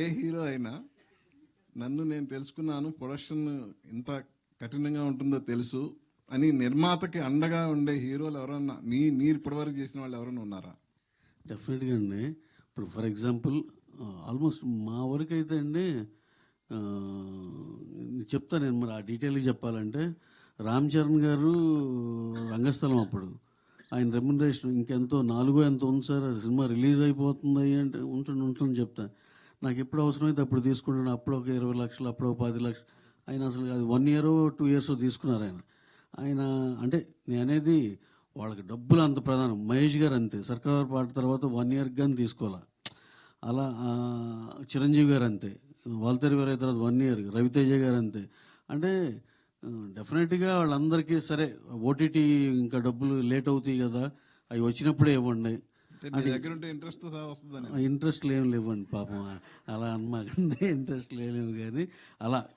ఏ hero అయినా నన్ను నేను తెలుసుకున్నాను ప్రొడక్షన్ ఇంత కఠినంగా ఉంటుందో తెలుసు అని నిర్మాతకి అండగా ఉండే హీరోలు ఎవరన్నా మీ మీరు ఇప్పటివరకు చేసిన వాళ్ళు ఎవరైనా ఉన్నారా? డెఫినెట్గా అండి. ఇప్పుడు ఫర్ ఎగ్జాంపుల్ ఆల్మోస్ట్ మా వరకు అయితే అండి చెప్తాను నేను మరి ఆ డీటెయిల్గా చెప్పాలంటే రామ్ చరణ్ గారు రంగస్థలం అప్పుడు. ఆయన రెమ్యునరేషన్ ఇంకెంతో నాలుగో ఎంతో ఉంది సార్ ఆ సినిమా రిలీజ్ అయిపోతుంది అంటే ఉంటుంది ఉంటుంది చెప్తా. నాకు ఎప్పుడు అవసరమైతే అప్పుడు తీసుకుంటాను. అప్పుడు ఒక ఇరవై లక్షలు అప్పుడు ఒక పది లక్షలు. ఆయన అసలు అది వన్ ఇయర్ టూ ఇయర్స్ తీసుకున్నారు ఆయన. ఆయన అంటే నేను అనేది వాళ్ళకి డబ్బులు అంత ప్రధానం. మహేష్ గారు అంతే. సర్కార్ పాట తర్వాత వన్ ఇయర్ కానీ తీసుకోవాలా. అలా చిరంజీవి గారు అంతే. వాల్తేరి గారు తర్వాత వన్ ఇయర్ రవితేజ గారు అంతే. అంటే డెఫినెట్గా వాళ్ళందరికీ సరే ఓటీటీ ఇంకా డబ్బులు లేట్ అవుతాయి కదా. అవి వచ్చినప్పుడే ఇవ్వండి. ఇంట్రెస్ట్ ఇంట్రెస్ట్ ఏం లేవండి పాపం. అలా అనమాకండి ఇంట్రెస్ట్ లేవు కానీ అలా